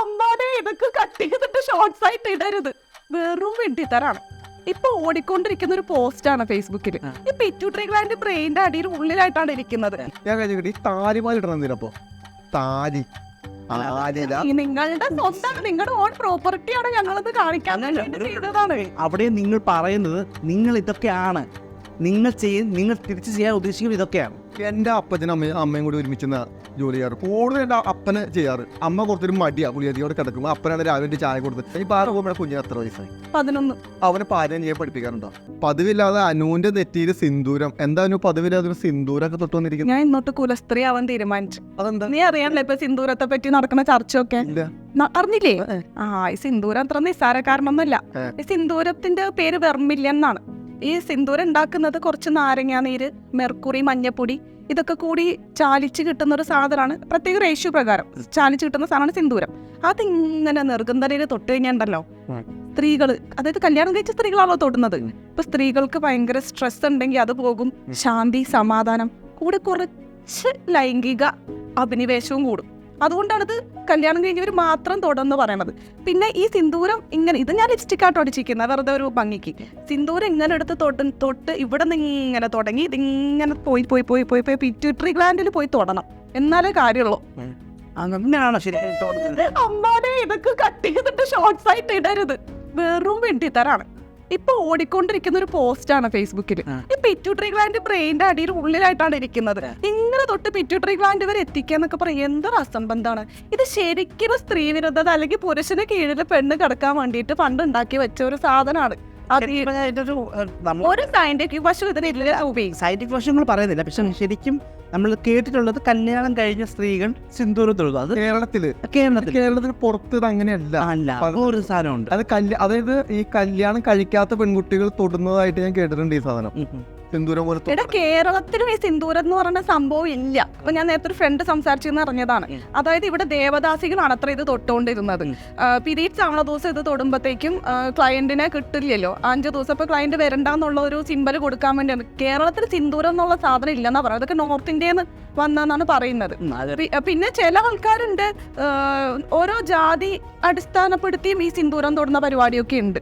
അമ്മാനെ ഇതൊക്കെ കട്ട് ചെയ്തിട്ട് ഷോർട്സ് ആയിട്ട് ഇടരുത്. വെറും വെട്ടിത്തരാണ് ഇപ്പൊ ഓടിക്കൊണ്ടിരിക്കുന്ന ഒരു പോസ്റ്റ് ആണ് ഫേസ്ബുക്കിൽ. ഈ പിറ്റ്യൂട്ടറി ഗ്ലാൻഡ് ബ്രെയിന്റെ അടിയിൽ ഉള്ളിലായിട്ടാണ് ഇരിക്കുന്നത്. ഞാൻ കഴിഞ്ഞ താലിമാല ഇടണം താലി. നിങ്ങളുടെ സ്വന്തം നിങ്ങളുടെ ഓൺ പ്രോപ്പർട്ടിയാണ് ഞങ്ങളത് കാണിക്കാൻ ചെയ്തതാണ്. അവിടെ നിങ്ങൾ പറയുന്നത് നിങ്ങൾ ഇതൊക്കെയാണ്. നിങ്ങൾ ചെയ്യ നിങ്ങൾ തിരിച്ച് ചെയ്യാൻ ഉദ്ദേശിക്കുന്നത് ഇതൊക്കെയാണ്. എന്റെ അപ്പച്ചനും അമ്മയും അമ്മയും കൂടി ഒരുമിച്ച് ജോലി ചെയ്യാറ്. കൂടുതൽ എന്റെ അപ്പന് ചെയ്യാറ്. അമ്മ കുറച്ചൊരു മടിയാ പുളിയതിയോടെ കിടക്കും അപ്പനാണ് രാവിലെ ചായ കൊടുത്ത്. ഈ പാറ പോകുമ്പോൾ കുഞ്ഞിന് എത്ര വയസ്സായി? പതിനൊന്ന്. അവനെ പാചകം ചെയ്യാൻ പഠിപ്പിക്കാറുണ്ടോ? പതിവില്ലാതെ അനുവിന്റെ നെറ്റിയിൽ സിന്ദൂരം. എന്താ അനു പതിവില്ലാതെ ഒരു സിന്ദൂരൊക്കെ തൊട്ട് വന്നിരിക്കുന്നത്? ഞാൻ ഇന്നോട്ട് കുലസ്ത്രീ ആവാൻ തീരുമാനിച്ചു. അതെന്താ? നീ അറിയാമല്ലോ ഇപ്പൊ സിന്ദൂരത്തെ പറ്റി നടക്കുന്ന ചർച്ചയൊക്കെ? ഇല്ല. അറിഞ്ഞില്ലേ? ആ ഈ സിന്ദൂരം അത്ര നിസ്സാരക്കാരനൊന്നുമല്ല സിന്ദൂരത്തിന്റെ പേര് വെർമില്ല എന്നാണ് ഈ സിന്ദൂരം ഉണ്ടാക്കുന്നത് കുറച്ച് നാരങ്ങ നീര് മെർക്കുറി മഞ്ഞപ്പൊടി ഇതൊക്കെ കൂടി ചാലിച്ച് കിട്ടുന്ന ഒരു സാധനമാണ്. പ്രത്യേക റേഷ്യോ പ്രകാരം ചാലിച്ച് കിട്ടുന്ന സാധനമാണ് സിന്ദൂരം. അതിങ്ങനെ നെറുകന്തലയിൽ തൊട്ട് കഴിഞ്ഞാണ്ടല്ലോ ഉം. സ്ത്രീകൾ അതായത് കല്യാണം കഴിച്ച സ്ത്രീകളാണല്ലോ തൊടുന്നത്. ഇപ്പൊ സ്ത്രീകൾക്ക് ഭയങ്കര സ്ട്രെസ് ഉണ്ടെങ്കിൽ അത് പോകും. ശാന്തി സമാധാനം കൂടെ കുറച്ച് ലൈംഗിക അഭിനിവേശവും കൂടും. അതുകൊണ്ടാണ് ഇത് കല്യാണം കഴിഞ്ഞവർ മാത്രം തൊടെന്ന് പറയണത്. പിന്നെ ഈ സിന്ദൂരം ഇങ്ങനെ ഇത് ഞാൻ ലിപ്സ്റ്റിക് ആട്ടോ അടിച്ചിരിക്കുന്നത് വെറുതെ ഒരു ഭംഗിക്ക്. സിന്ദൂരം ഇങ്ങനെ എടുത്ത് തൊട്ട് തൊട്ട് ഇവിടെ നിന്ന് ഇങ്ങനെ തുടങ്ങി ഇതിങ്ങനെ പോയി പോയി പോയി പോയി പോയി പിറ്റ്യൂട്ടറി ഗ്ലാൻഡിൽ പോയി തൊടണം. എന്നാലേ കാര്യമുള്ളൂ അങ്ങനെയാണോ ശരി അമ്മാനെ ഇതൊക്കെ കട്ട് ചെയ്തിട്ട് ഷോർട്സ് ആയിട്ട് ഇടരുത്. വെറും വെട്ടിത്തരാണ്. ഇപ്പൊ ഓടിക്കൊണ്ടിരിക്കുന്ന ഒരു പോസ്റ്റാണ് ഫേസ്ബുക്കിൽ ആ. ഈ പിറ്റ്യൂട്ടറി ഗ്ലാൻഡ് ബ്രെയിന്റെ അടിയിൽ ഉള്ളിലായിട്ടാണ് ഇരിക്കുന്നത്. ഇങ്ങനെ തൊട്ട് പിറ്റ്യൂട്ടറി ഗ്ലാൻഡ് വരെ എത്തിക്കാന്നൊക്കെ പറയും. എന്തൊരു അസംബന്ധമാണ്. ഇത് ശരിക്കും സ്ത്രീ വിരുദ്ധത അല്ലെങ്കിൽ പുരുഷന് കീഴിൽ പെണ്ണ് കിടക്കാൻ വേണ്ടിയിട്ട് പണ്ട് ഉണ്ടാക്കി വെച്ച ഒരു സാധനമാണ്. ഒരു സയന്റിഫിക് വശം ഇതിനില്ല സയന്റിഫിക് വശങ്ങൾ പറയുന്നില്ല. പക്ഷെ ശരിക്കും നമ്മൾ കേട്ടിട്ടുള്ളത് കല്യാണം കഴിഞ്ഞ സ്ത്രീകൾ സിന്ദൂരം തൊഴുതു. അത് കേരളത്തിൽ. കേരളത്തിൽ കേരളത്തിന് പുറത്ത് ഇത് അങ്ങനെയല്ല. അല്ല ഒരു സാധനമുണ്ട്. അത് കല്യാ അതായത് ഈ കല്യാണം കഴിക്കാത്ത പെൺകുട്ടികൾ തൊടുന്നതായിട്ട് ഞാൻ കേട്ടിട്ടുണ്ട് ഈ സാധനം. സിന്ദൂരം പോലെ എടാ കേരളത്തിലും ഈ സിന്ദൂരം എന്ന് പറയുന്ന സംഭവം ഇല്ല. അപ്പൊ ഞാൻ നേരത്തെ ഒരു ഫ്രണ്ട് സംസാരിച്ചെന്ന് അറിഞ്ഞതാണ്. അതായത് ഇവിടെ ദേവദാസികളാണ് അത്ര ഇത് തൊട്ടുകൊണ്ടിരുന്നത് പിരീഡ്സ് ആവണ ദിവസം ഇത് തൊടുമ്പോഴത്തേക്കും ക്ലയന്റിനെ കിട്ടില്ലല്ലോ. അഞ്ച് ദിവസം ഇപ്പൊ ക്ലയന്റ് വരണ്ടെന്നുള്ള ഒരു സിമ്പൽ കൊടുക്കാൻ വേണ്ടിയാണ് കേരളത്തിൽ സിന്ദൂരം എന്നുള്ള സാധനം ഇല്ലെന്നാ പറയുന്നത്. അതൊക്കെ നോർത്ത് ഇന്ത്യയിൽ നിന്ന് വന്നെന്നാണ് പറയുന്നത്. പിന്നെ ചില ആൾക്കാരുണ്ട് ഓരോ ജാതി അടിസ്ഥാനപ്പെടുത്തിയും ഈ സിന്ദൂരം തൊടുന്ന പരിപാടിയൊക്കെ ഉണ്ട്.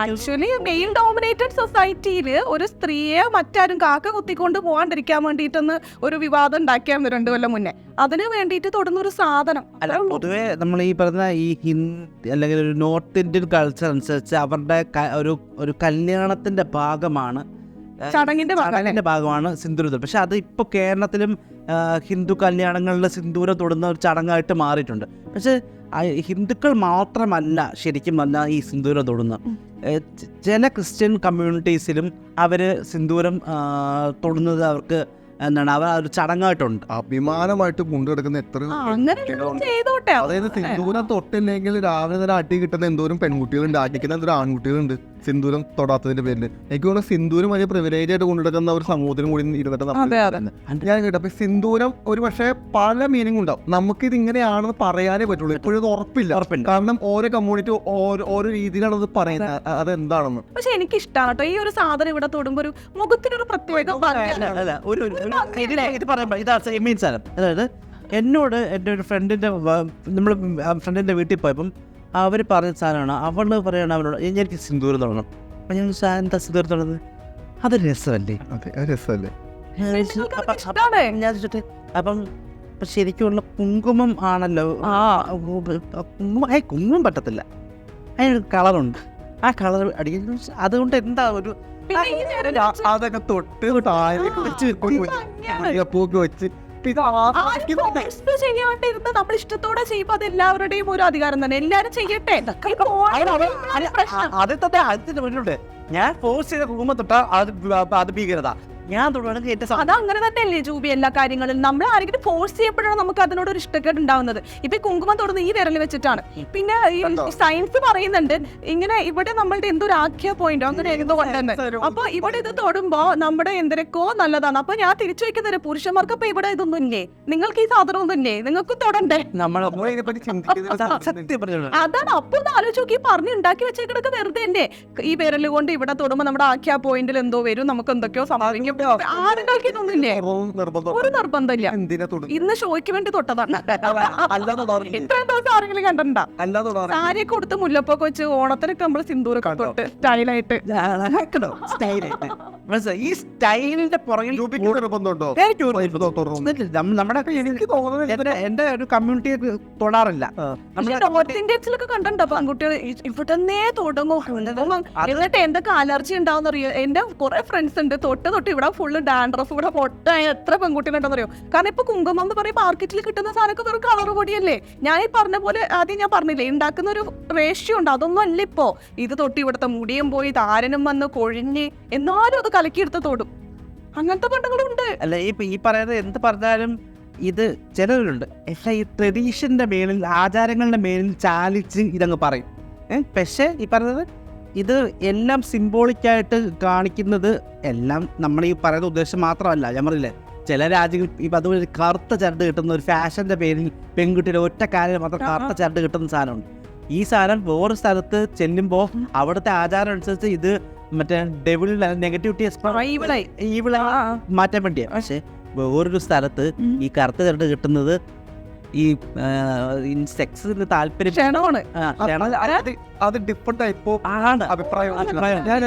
ആക്ച്വലി മെയിൽ ഡോമിനേറ്റഡ് സൊസൈറ്റിയിൽ ഒരു സ്ത്രീയെ മറ്റാരും കാക്ക കുത്തിക്കൊണ്ട് പോകാണ്ടിരിക്കാൻ വേണ്ടിയിട്ടൊന്ന് ഒരു വിവാദം ഉണ്ടാക്കിയാൽ രണ്ടു കൊല്ലം മുന്നേ. അതിന് വേണ്ടിയിട്ട് തൊടുന്ന ഒരു സാധനം. അല്ല പൊതുവെ നമ്മൾ ഈ പറഞ്ഞ ഈ ഹിന്ദി അല്ലെങ്കിൽ ഒരു നോർത്ത് ഇന്ത്യൻ കൾച്ചർ അനുസരിച്ച് അവരുടെ ഒരു ഒരു കല്യാണത്തിന്റെ ഭാഗമാണ് ചടങ്ങിന്റെ ഭാഗത്തിന്റെ ചടങ്ങിന്റെ ഭാഗമാണ് സിന്ദൂരം പക്ഷെ അത് ഇപ്പോൾ കേരളത്തിലും ഹിന്ദു കല്യാണങ്ങളിൽ സിന്ദൂരം തൊടുന്ന ഒരു ചടങ്ങായിട്ട് മാറിയിട്ടുണ്ട്. പക്ഷെ ഹിന്ദുക്കൾ മാത്രമല്ല ശരിക്കും വന്ന ഈ സിന്ദൂരം തൊടുന്നത്. ചില ക്രിസ്ത്യൻ കമ്മ്യൂണിറ്റീസിലും അവർ സിന്ദൂരം തൊടുന്നത് അവർക്ക് എന്താണ് അവർ ഒരു ചടങ്ങായിട്ടുണ്ട്. അഭിമാനമായിട്ട് കൊണ്ടുനടക്കുന്ന എത്ര അതായത് സിന്ദൂരം തൊട്ടില്ലെങ്കിൽ രാവിലെ തന്നെ അടി കിട്ടുന്ന എന്തോരം പെൺകുട്ടികളുണ്ട്. അടിക്കുന്ന എന്തോരം ആൺകുട്ടികളുണ്ട്. സിന്ദൂരം തൊടാത്തതിന്റെ പേരിൽ എനിക്ക് തോന്നുന്നു സിന്ദൂരം വലിയ പ്രിവിലേജ് ആയിട്ട് കൊണ്ടുനടക്കുന്ന ഒരു സമൂഹത്തിന് കൂടി ഇരുന്നിട്ട് ഞാൻ കേട്ടു അപ്പൊ സിന്ദൂരം ഒരു പക്ഷേ പല മീനിങ് ഉണ്ടാവും. നമുക്ക് ഇത് ഇങ്ങനെയാണെന്ന് പറയാനേ പറ്റുള്ളൂ. ഇപ്പോഴും ഇത് ഉറപ്പില്ല. ഉറപ്പില്ല. കാരണം ഓരോ കമ്മ്യൂണിറ്റി ഓരോ രീതിയിലാണ് അത് പറയുന്നത്. അത്. അതെന്താണെന്ന്. പക്ഷെ എനിക്ക് ഇഷ്ടമാണ് കേട്ടോ. ഈ ഒരു സാധനം ഇവിടെ തൊടുമ്പോ ഒരു മുഖത്തിനൊരു പ്രത്യേക ഇത് ഇത് അതായത് എന്നോട് എന്റെ ഒരു ഫ്രണ്ടിന്റെ നമ്മൾ ഫ്രണ്ടിന്റെ വീട്ടിൽ പോയപ്പം അവർ പറഞ്ഞ സാധനമാണ്. അവൾ പറയണം അവരോട് എനിക്ക് സിന്ദൂരം തുടങ്ങണം. അപ്പം ഞാൻ "ആ, എന്താ സിന്ദൂരം തുടങ്ങുന്നത്? അത് രസമല്ലേ. രസമല്ലേ? ഞാൻ ചോദിച്ചു, നിങ്ങൾക്ക് "അപ്പം- ശരിക്കുള്ള ചോദിച്ചിട്ട് അപ്പം ശരിക്കുമുള്ള കുങ്കുമം ആണല്ലോ. ആ. കുങ്കുമം ഏ കുങ്കുമം പറ്റത്തില്ല. അതിനൊരു കളറുണ്ട്. ആ കളർ അടിക്കുന്ന. അതുകൊണ്ട് എന്താ ഒരു അതൊക്കെ തൊട്ട് താഴേക്ക് വെച്ച് ഭംഗിയാണ്. പൂക്ക് വെച്ച് ചെയ്യാണ്ടിരുന്ന് നമ്മൾ ഇഷ്ടത്തോടെ ചെയ്യുമ്പോ അത് എല്ലാവരുടെയും ഒരു അധികാരം തന്നെ. എല്ലാരും ചെയ്യട്ടെ? ആദ്യത്തെ ഞാൻ ഫോഴ്സ് ചെയ്ത കുങ്കുമം തൊട്ടാ അത് അത് ഭീകരത. ഞാൻ തൊടുകയാണെങ്കിൽ എന്റെ അത് അങ്ങനെ തന്നെയല്ലേ ജൂബി എല്ലാ കാര്യങ്ങളിലും നമ്മൾ ആരെങ്കിലും ഫോഴ്സ് ചെയ്യപ്പോഴാണ് നമുക്ക് അതിനോട് ഒരു ഇഷ്ടക്കേട് ഉണ്ടാവുന്നത്? ഇപ്പൊ ഈ കുങ്കുമം തൊടുന്ന ഈ വിരൽ വെച്ചിട്ടാണ്. പിന്നെ ഈ സയൻസ് പറയുന്നുണ്ട് ഇങ്ങനെ ഇവിടെ നമ്മളുടെ എന്തൊരു ഒരു ആഖ്യ പോയിന്റ് അങ്ങനെ എന്തോ അപ്പൊ ഇവിടെ ഇത് തൊടുമ്പോ നമ്മുടെ എന്തൊക്കെയോ നല്ലതാണ്. അപ്പൊ ഞാൻ തിരിച്ചു വെക്കുന്നത് പുരുഷന്മാർക്ക് അപ്പൊ ഇവിടെ ഇതൊന്നും ഇല്ലേ നിങ്ങൾക്ക് ഈ സാധനം ഒന്നും ഇല്ലേ? നിങ്ങൾക്ക് തൊടണ്ടേ നമ്മൾ അതാണ്. അപ്പൊ ആലോചിച്ച് നോക്കി പറഞ്ഞ് ഉണ്ടാക്കി വെച്ചേക്കിടക്ക് വെറുതെ അല്ലേ? ഈ വിരൽ കൊണ്ട് ഇവിടെ തൊടുമ്പോ നമ്മുടെ ആഖ്യ പോയിന്റിൽ എന്തോ വരും നമുക്ക് എന്തൊക്കെയോ സംഭവിക്കും. ആണുങ്ങൾക്ക് ഇതൊന്നുമില്ലേ നിർബന്ധം. ഒരു നിർബന്ധമില്ല. ഇന്ന് ഷോയ്ക്ക് വേണ്ടി തൊട്ടതാണ്. ഇത്രയും ദിവസം ആരെങ്കിലും കണ്ടിട്ടുണ്ടാ? സാരി കൊടുത്ത് മുല്ലപ്പൊക്കെ വെച്ച് ഓണത്തിനൊക്കെ നമ്മൾ സിന്ദൂരൊക്കെ തൊട്ട് സ്റ്റൈലായിട്ട്. സ്റ്റൈലായിട്ട് മനസ്സിലായി? ഈ സ്റ്റൈലിന്റെ പുറകിൽ നിർബന്ധമുണ്ടോ? നമ്മുടെ എന്റെ- ഒരു കമ്മ്യൂണിറ്റി തൊടാറില്ല. നോർത്ത് ഇന്ത്യൻസിലൊക്കെ കണ്ടിട്ടുണ്ടോ പെൺകുട്ടികൾ? ഇവിടെന്നേ തുടങ്ങും. എന്നിട്ട് എന്തൊക്കെ അലർജി ഉണ്ടാവുന്ന അറിയോ എന്റെ കുറെ ഫ്രണ്ട്സ് ഉണ്ട്. തൊട്ട് തൊട്ട് ഇവിടെ ഫുള്ള് ഡാൻഡ്രഫ് ഇവിടെ പൊട്ടായ എത്ര പെൺകുട്ടികളുണ്ടെന്ന് അറിയോ കാരണം ഇപ്പൊ കുങ്കുമം എന്ന് പറയും മാർക്കറ്റിൽ കിട്ടുന്ന സാധനമൊക്കെ വെറും കളർ പൊടിയല്ലേ? ഞാൻ ഈ പറഞ്ഞ പോലെ ആദ്യം ഞാൻ പറഞ്ഞില്ലേ ഉണ്ടാക്കുന്ന ഒരു റേഷ്യോ ഉണ്ട് അതൊന്നും അല്ല ഇപ്പോ. ഇത് തൊട്ട് ഇവിടുത്തെ മുടിയും പോയി താരനും വന്ന് കൊഴിഞ്ഞ് എന്നാലും അത് കലക്കിയെടുത്ത് തോടും. അങ്ങനത്തെ പണ്ടങ്ങളുണ്ട് അല്ല ഈ ഈ പറയുന്നത് എന്ത് പറഞ്ഞാലും ഇത് ചിലരുണ്ട് എല്ലാ ഈ ട്രഡീഷന്റെ മേലിൽ ആചാരങ്ങളുടെ മേലിൽ ചാലിച്ച് ഇതങ്ങ് പറയും. പക്ഷേ ഈ പറയുന്നത് ഇത് എല്ലാം സിംബോളിക്കായിട്ട് കാണിക്കുന്നത് എല്ലാം നമ്മൾ ഈ പറയുന്ന ഉദ്ദേശം മാത്രമല്ല. ഞാൻ പറഞ്ഞില്ലേ ചില രാജ്യങ്ങൾ ഇപ്പം അതുപോലെ കറുത്ത ചരട് കിട്ടുന്ന ഒരു ഫാഷന്റെ പേരിൽ പെൺകുട്ടിയുടെ ഒറ്റ കാലിൽ മാത്രം കറുത്ത ചരട് കിട്ടുന്ന സാധനമുണ്ട്. ഈ സാധനം വേറൊരു സ്ഥലത്ത് ചെല്ലുമ്പോൾ അവിടുത്തെ ആചാരം അനുസരിച്ച് ഇത് മറ്റേ ഡെവിൾ നെഗറ്റിവിറ്റി മാറ്റാൻ വേണ്ടിയാ. പക്ഷെ വേറൊരു സ്ഥലത്ത് ഈ കറുത്ത ചരട് കിട്ടുന്നത് ഈ സെക്സിന് താല്പര്യം അത് ഡിഫറെന്റ് ടൈപ്പ് ആണ്. അഭിപ്രായം. ഞാൻ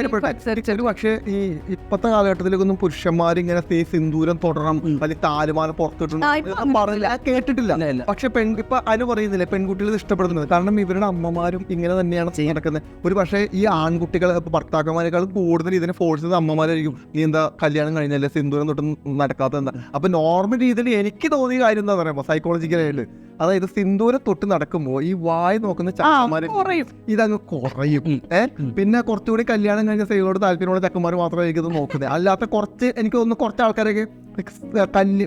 പക്ഷേ ഈ ഇപ്പത്തെ കാലഘട്ടത്തിലേക്കൊന്നും പുരുഷന്മാരിങ്ങനെ ഇങ്ങനെ ഈ സിന്ദൂരം തുടരണം വലിയ അല്ലെങ്കിൽ താലുമാല പുറത്തിട്ടു ആ, ഇപ്പൊ ഞാൻ പറഞ്ഞില്ല. കേട്ടിട്ടില്ല. പക്ഷെ പെൺ ഇപ്പൊ അതിന് പറയുന്നില്ല പെൺകുട്ടികൾ ഇത് ഇഷ്ടപ്പെടുന്നത്. കാരണം ഇവരുടെ അമ്മമാരും ഇങ്ങനെ തന്നെയാണ് നടക്കുന്നത്. ഒരു പക്ഷേ ഈ ആൺകുട്ടികൾ ഭർത്താക്കന്മാരെക്കാളും കൂടുതൽ ഇതിനെ ഫോഴ്സ് ചെയ്ത് അമ്മമാരായിരിക്കും. നീ എന്താ കല്യാണം കഴിഞ്ഞല്ലേ സിന്ദൂരം തൊട്ട് നടക്കാത്ത എന്താ അപ്പൊ നോർമൽ രീതിയിൽ എനിക്ക് തോന്നിയ കാര്യം എന്താ പറയുമ്പോ സൈക്കോളജിക്കലായിട്ട് അതായത് സിന്ദൂരം തൊട്ട് നടക്കുമ്പോൾ ഈ വായ നോക്കുന്ന ചക്കന്മാര് ഇതങ്ങ് കുറയും. ഏഹ് പിന്നെ കുറച്ചുകൂടി കല്യാണം കഴിഞ്ഞ സ്ത്രീകളോട് താല്പര്യമുള്ള ചെക്കന്മാർ മാത്രമായിരിക്കും ഇത് നോക്കുന്നത്. അല്ലാത്ത കുറച്ച് എനിക്ക് തോന്നുന്നു കുറച്ച് ആൾക്കാരൊക്കെ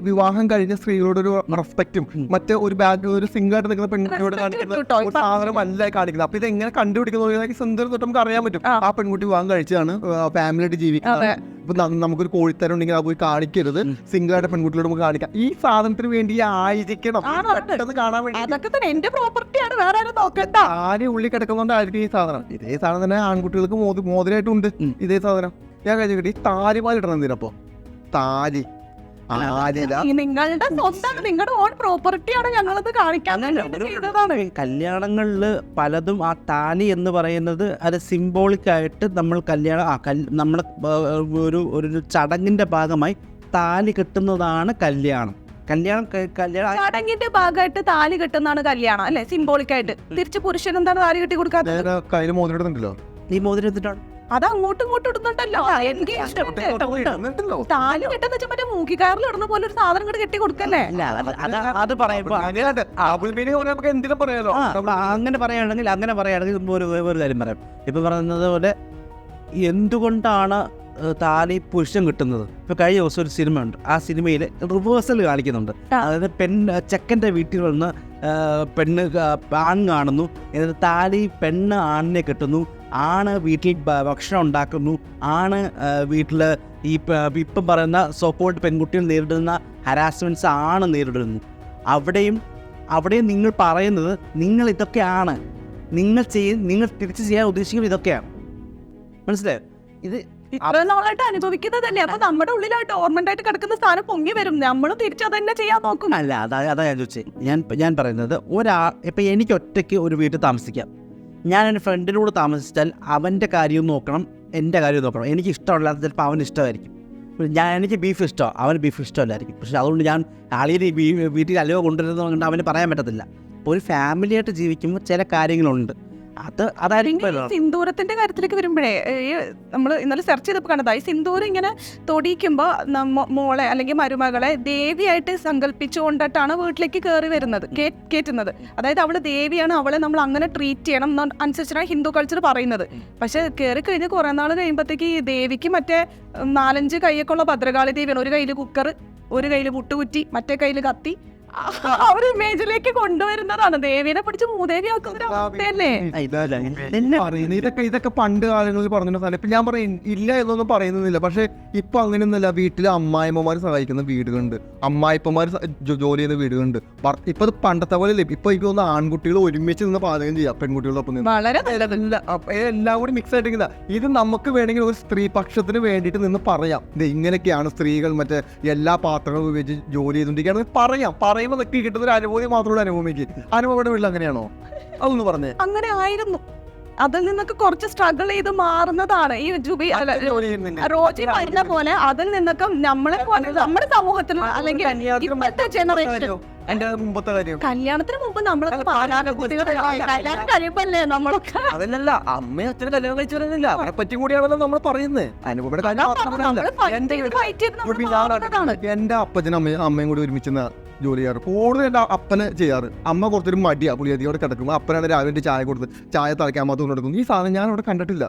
വിവാഹം കഴിഞ്ഞ സ്ത്രീകളോട് ഒരു റെസ്പെക്റ്റും. മറ്റേ ഒരു ബാഗ് ഒരു സിംഗർ നിൽക്കുന്ന പെൺകുട്ടിയോട് കാണിക്കുന്നത് കാണിക്കുന്ന. ഒരു സാധനം അല്ല കാണിക്കുന്നത്. അപ്പൊ ഇത് എങ്ങനെ കണ്ടുപിടിക്കുന്നത് സുന്ദരം തൊട്ട് നമുക്ക് അറിയാൻ പറ്റും. ആ. പെൺകുട്ടി വിവാഹം കഴിച്ചാണ് ഫാമിലി ആയിട്ട് ജീവിക്കുന്നത്. ഇപ്പൊ നമുക്കൊരു കോഴിത്തരം ഉണ്ടെങ്കിൽ അത് പോയി കാണിക്കരുത്. സിംഗിളായിട്ട് പെൺകുട്ടികളോട് പെൺകുട്ടിയോട് നമുക്ക് കാണിക്കാം. ഈ സാധനത്തിന് വേണ്ടി ആയിരിക്കണം. പെട്ടെന്ന് കാണാൻ വേണ്ടി. അതൊക്കെ തന്നെ എന്റെ പ്രോപ്പർട്ടിയാണ് വേറെ ആരും നോക്കണ്ട. ആര് ഉള്ളി കിടക്കുന്നോണ്ടായിരിക്കും ഈ സാധനം. ഇതേ സാധനം തന്നെ ആൺകുട്ടികൾക്ക് മോതി മോതിരായിട്ടുണ്ട്. ഉം. ഇതേ സാധനം. ഞാൻ കഴിഞ്ഞ കിട്ടി. താലിമാല ഇടണം എന്തിനപ്പോ താലി. നിങ്ങളുടെ സ്വന്തം നിങ്ങളുടെ ഓൺ പ്രോപ്പർട്ടിയാണ് ഞങ്ങളത് കാണിക്കാൻ കല്യാണങ്ങളിൽ പലതും ആ താലി എന്ന് പറയുന്നത് അത് സിംബോളിക് ആയിട്ട് നമ്മൾ കല്യാണം ആ നമ്മൾ ഒരു ഒരു ചടങ്ങിന്റെ ഭാഗമായി താലി കെട്ടുന്നതാണ് കല്യാണം. കല്യാണം കല്യാണം ചടങ്ങിന്റെ ഭാഗമായിട്ട് താലി കെട്ടുന്നതാണ് കല്യാണം അല്ലെ? സിംബോളിക് ആയിട്ട്. തിരിച്ച് പുരുഷൻ എന്താണ് താലി കെട്ടി കൊടുക്കാത്തത് നേരെ മോതിരം നീ മോതിരം എന്തിനാണ് അത് അങ്ങോട്ടും ഇങ്ങോട്ടും ഇടുന്നുണ്ടല്ലോ. എനിക്ക് ഇഷ്ടപ്പെട്ടു. ഇടുന്നുണ്ടല്ലോ. താലി കെട്ടെന്ന് വെച്ചാൽ മറ്റേ മൂക്കിക്കാറിൽ ഇടുന്ന പോലെ ഒരു സാധനം കൂടെ കെട്ടി കൊടുക്കല്ലേ? അല്ല അത് അത് പറഞ്ഞാൽ നമുക്ക് എന്തിനും പറയാലോ? അങ്ങനെ പറയുകയാണെങ്കിൽ അങ്ങനെ പറയുകയാണെങ്കിൽ ഒരു ഒരു കാര്യം പറയാം. ഇപ്പൊ പറയുന്നത് പോലെ എന്തുകൊണ്ടാണ് താലി പുരുഷൻ കിട്ടുന്നത്? ഇപ്പൊ കഴിഞ്ഞ ദിവസം ഒരു സിനിമ ഉണ്ട് ആ സിനിമയിൽ റിവേഴ്സൽ കാണിക്കുന്നുണ്ട്. അതായത് പെൺ ചെക്കന്റെ വീട്ടിൽ വന്ന് പെണ്ണ് ആൺ കാണുന്നു. എന്നിട്ട് താലി പെണ്ണ് ആണിനെ കെട്ടുന്നു. ആണ് വീട്ടിൽ ഭക്ഷണം ഉണ്ടാക്കുന്നു. ആണ് വീട്ടിൽ ഈ ഇപ്പം പറയുന്ന സപ്പോർട്ട് പെൺകുട്ടികൾ നേരിടുന്ന ഹരാസ്മെന്റ്സ് ആണ് നേരിടുന്നു. അവിടെയും അവിടെയും നിങ്ങൾ പറയുന്നത് നിങ്ങൾ ഇതൊക്കെയാണ്. നിങ്ങൾ ചെയ്യ നിങ്ങൾ തിരിച്ച് ചെയ്യാൻ ഉദ്ദേശിക്കുന്നത് ഇതൊക്കെയാണ്. മനസ്സിലായോ? ഇത് ഇത്രയും നാളായിട്ട് അനുഭവിക്കുന്നതല്ലേ? അപ്പൊ നമ്മുടെ ഉള്ളിലായിട്ട് ഓർമെന്റ് ആയിട്ട് കിടക്കുന്ന സ്ഥാനം പൊങ്ങി വരും. നമ്മളും തിരിച്ചു അതന്നെ ചെയ്യാൻ നോക്കും. അല്ല അതാ അതാ ഞാൻ ചോദിച്ചത് ഞാൻ ഞാൻ പറയുന്നത് ഒരാ ഇപ്പൊ എനിക്ക് ഒറ്റയ്ക്ക് ഒരു വീട്ടിൽ താമസിക്കാം. ഞാൻ എന്റെ ഫ്രണ്ടിനോട് താമസിച്ചാൽ അവന്റെ കാര്യവും നോക്കണം എന്റെ കാര്യവും നോക്കണം. എനിക്ക് ഇഷ്ടമല്ലാത്ത ചിലപ്പോൾ അവന് ഇഷ്ടമായിരിക്കും. ഞാൻ എനിക്ക് ബീഫ് ഇഷ്ടമാണ് അവന് ബീഫ് ഇഷ്ടമല്ലായിരിക്കും. പക്ഷേ അതുകൊണ്ട് ഞാൻ ആളിയെ ബീ വീട്ടിൽ അലവ കൊണ്ടുവരുന്നത് കൊണ്ട് അവന് പറയാൻ പറ്റത്തില്ല. ഒരു ഫാമിലിയായിട്ട് ജീവിക്കുമ്പോൾ ചില കാര്യങ്ങളുണ്ട്. അത് അതായിരിക്കും സിന്ദൂരത്തിന്റെ കാര്യത്തിലേക്ക് വരുമ്പോഴേ നമ്മൾ ഇന്നലെ സെർച്ച് ചെയ്തപ്പോൾ കണ്ടതാ ഈ സിന്ദൂരം ഇങ്ങനെ തൊടിയിക്കുമ്പോൾ മോളെ അല്ലെങ്കിൽ മരുമകളെ ദേവിയായിട്ട് സങ്കല്പിച്ചുകൊണ്ടിട്ടാണ് വീട്ടിലേക്ക് കയറി വരുന്നത് കേറ്റുന്നത്. കയറ്റുന്നത് അതായത് അവൾ ദേവിയാണ് അവളെ നമ്മൾ അങ്ങനെ ട്രീറ്റ് ചെയ്യണം അനുസരിച്ചാണ് ഹിന്ദു കൾച്ചർ പറയുന്നത്. പക്ഷെ കയറി കഴിഞ്ഞ് കുറെ നാൾ കഴിയുമ്പോഴത്തേക്ക് ഈ ദേവിക്ക് മറ്റേ നാലഞ്ച് കൈയൊക്കെ ഉള്ള ഭദ്രകാളി ദേവിയാണ്. ഒരു കയ്യിൽ കുക്കർ ഒരു കയ്യിൽ പുട്ടുകുറ്റി മറ്റേ കയ്യിൽ കത്തി ആ ഒരു ഇമേജിലേക്ക് കൊണ്ടുവരുന്നതാണ്. ദേവീനെ പിടിച്ച് മൂദേവി ആക്കുന്ന ഒരു അവസ്ഥയല്ലേ? ഇതൊക്കെ ഇതൊക്കെ പണ്ട് കാലങ്ങളിൽ പറഞ്ഞിരുന്ന സ്ഥലം. ഇപ്പൊ ഞാൻ പറയും ഇല്ല എന്നൊന്നും പറയുന്നില്ല പക്ഷെ ഇപ്പൊ അങ്ങനെയൊന്നുമില്ല. വീട്ടിൽ അമ്മായിമ്മമാർ സഹായിക്കുന്ന വീടുകളുണ്ട്. അമ്മായിപ്പമാര് ജോലി ചെയ്യുന്ന വീടുകളുണ്ട്. ഇപ്പൊ അത് പണ്ടത്തെ പോലെ അല്ലേ ഇപ്പൊ എനിക്ക് തോന്നുന്നു ആൺകുട്ടികൾ ഒരുമിച്ച് നിന്ന് പാചകം ചെയ്യാം. പെൺകുട്ടികളൊപ്പം നിന്ന്. വളരെ എല്ലാം കൂടി മിക്സ് ആയിട്ടില്ല ഇത് നമുക്ക് വേണമെങ്കിൽ ഒരു സ്ത്രീ പക്ഷത്തിന് വേണ്ടിയിട്ട് നിന്ന് പറയാം. ഇത് ഇങ്ങനെയൊക്കെയാണ് സ്ത്രീകൾ മറ്റേ എല്ലാ പാത്രങ്ങളും ഉപയോഗിച്ച് ജോലി ചെയ്തുകൊണ്ടിരിക്കുകയാണെങ്കിൽ പറയാം. പറയുമ്പോൾ നിൽക്കി കിട്ടുന്ന ഒരു അനുഭൂതി മാത്രമുള്ള അനുഭവിക്ക് അനുഭവയുടെ വീട്ടിൽ അങ്ങനെയാണോ? അതൊന്ന് പറഞ്ഞേ. അങ്ങനെ ആയിരുന്നു. അതിൽ നിന്നൊക്കെ കുറച്ച് സ്ട്രഗിൾ ചെയ്ത് മാറുന്നതാണ്. ഈ ജുബി റോജി പറഞ്ഞ പോലെ അതിൽ നിന്നൊക്കെ നമ്മളെ പോലെ നമ്മുടെ സമൂഹത്തിൽ അല്ലെങ്കിൽ ഇപ്പോഴത്തെ ജനറേഷൻ എന്റെ മുമ്പത്തെ കാര്യം? കല്യാണത്തിന് മുമ്പ് നമ്മളൊക്കെ കല്യാണം കഴിയുമ്പല്ലേ നമ്മളൊക്കെ? അതല്ലല്ല അമ്മയും അച്ഛനും കല്യാണം കഴിച്ചവരല്ല അവരെ പറ്റി കൂടിയാണല്ലോ നമ്മൾ പറയുന്നത് അനുഭവയുടെ കാര്യം എന്റെ അപ്പച്ചനും അമ്മയും അമ്മയും കൂടി ഒരുമിച്ച് ജോലി ചെയ്യാറ്. കൂടുതൽ എന്റെ അപ്പനെ ചെയ്യാറ്. അമ്മ കുറച്ചൊരു മടിയാ അവിടെ കിടക്കും അപ്പനാണ് രാവിലെ ചായ കൊടുത്ത് ചായ തളയ്ക്കാൻ മാത്രം കൊടുക്കും ഈ സാധനം ഞാൻ അവിടെ കണ്ടിട്ടില്ല.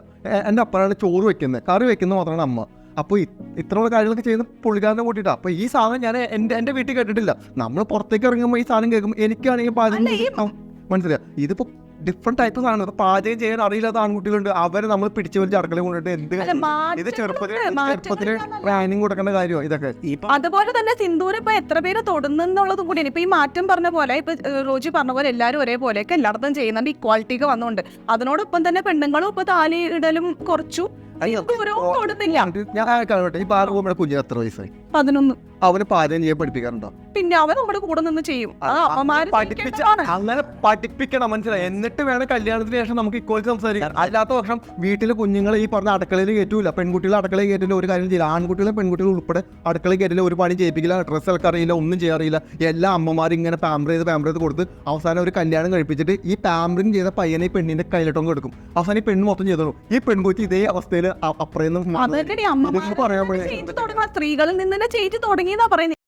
എന്റെ അപ്പനാണ് ചോറ് വെക്കുന്നത്. കറി വെക്കുന്നത് മാത്രമാണ് അമ്മ. അപ്പോൾ ഇത്രയുള്ള കാര്യങ്ങളൊക്കെ ചെയ്യുന്ന പുള്ളിക്കാരനെ കൂട്ടിയിട്ടാണ് അപ്പോൾ ഈ സാധനം ഞാൻ എന്റെ എന്റെ വീട്ടിൽ കേട്ടിട്ടില്ല. നമ്മൾ പുറത്തേക്ക് ഇറങ്ങുമ്പോൾ ഈ സാധനം കേൾക്കും എനിക്കാണെങ്കിൽ മനസ്സിലായി? ഇതിപ്പോൾ ഡിഫറെന്റ് ടൈപ്പ് സാധനം. പാചകം ചെയ്യാൻ അറിയില്ലാത്ത ആൺകുട്ടികളുണ്ട്. അവരെ നമ്മൾ പിടിച്ചു വലിച്ച് അടുക്കള കൊണ്ടിട്ട് എന്ത് ഇത് ചെറുപ്പത്തിൽ ചെറുപ്പത്തിൽ ട്രെയിനിങ് കൊടുക്കേണ്ട കാര്യമോ ഇതൊക്കെ? അതുപോലെ തന്നെ സിന്ദൂരം ഇപ്പൊ എത്ര പേര് തൊടുന്നുള്ളതും കൂടിയാണ്. ഇപ്പൊ ഈ മാറ്റം പറഞ്ഞ പോലെ ഇപ്പൊ റോജി പറഞ്ഞ പോലെ എല്ലാവരും ഒരേപോലെയൊക്കെ എല്ലായിടത്തും ചെയ്യുന്നുണ്ട്. ഇക്വാളിറ്റിക്ക് വന്നുകൊണ്ട്. അതിനോടൊപ്പം തന്നെ പെണ്ണുങ്ങളും ഇപ്പൊ താലി ഇടലും കുറച്ചു. ഞാൻ കാണട്ടെ ഈ ബാർ പോകുമ്പോൾ കുഞ്ഞിന് എത്ര വയസ്സായി? പതിനൊന്ന്. അവന് പാചകം ചെയ്യാൻ പഠിപ്പിക്കാറുണ്ടോ? പിന്നെ അവൻ നമ്മുടെ കൂടെ നിന്ന് ചെയ്യും. അങ്ങനെ പഠിപ്പിക്കണം മനസ്സിലായി? എന്നിട്ട് വേണം കല്യാണത്തിന് ശേഷം നമുക്ക് ഇക്വാലിറ്റി സംസാരിക്കാം. അല്ലാത്ത പക്ഷം വീട്ടിലെ കുഞ്ഞുങ്ങളെ ഈ പറഞ്ഞ അടുക്കളയിൽ കയറ്റൂല. പെൺകുട്ടികളെ അടുക്കളയിൽ കയറ്റില്ല ഒരു കാര്യം ചെയ്യില്ല. ആൺകുട്ടികളെ പെൺകുട്ടികൾ ഉൾപ്പെടെ അടുക്കളയിൽ കയറ്റില്ല ഒരു പണി ചെയ്യിപ്പിക്കില്ല ഡ്രസ്സ് ഇളക്കറിയില്ല ഒന്നും ചെയ്യാറില്ല എല്ലാ അമ്മമാരും ഇങ്ങനെ പാമ്പർ ചെയ്ത് പാമ്പർ ചെയ്ത് കൊടുത്ത് അവസാനം ഒരു കല്യാണം കഴിപ്പിച്ചിട്ട് ഈ പാമ്പറിങ് ചെയ്ത പയ്യനെ പെണ്ണിന്റെ കയ്യിലിട്ടൊക്കെ കൊടുക്കും അവസാനം ഈ പെണ്ണ് മൊത്തം ചെയ്തോളൂ. ഈ പെൺകുട്ടി ഇതേ അവസ്ഥയിൽ അപ്പുറം പറയാൻ സ്ത്രീകളിൽ നിന്ന് തന്നെ ചേച്ചി തുടങ്ങിയെന്നാ പറയുന്നത്